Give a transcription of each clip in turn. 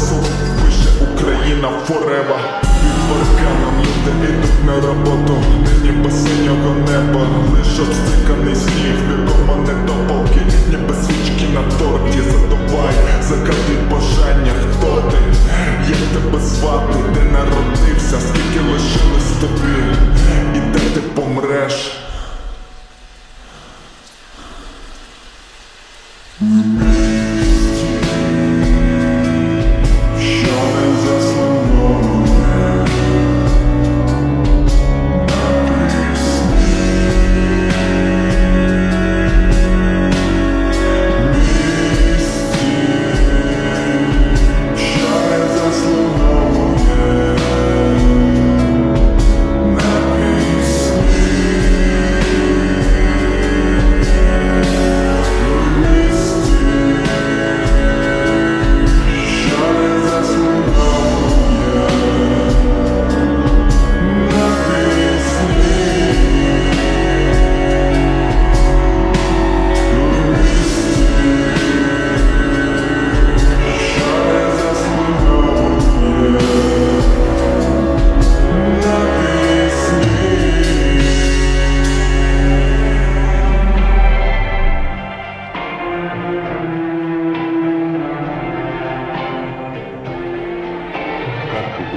часу. Пише Україна форева Під парканом люди ідуть на роботу. Нині без синього неба, лиш обстиканий сніг. Відомо не до полки, ніби свічки на торті. Задувай, закати бажання, хто ти, як тебе звати, де народився, скільки лишилось тобі, і де ти помреш. Mm-hmm.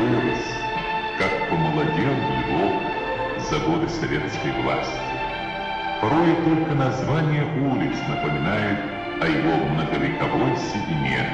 Вырос, как помолодел Львов за годы советской власти. Порой только название улиц напоминает о его многовековой седине,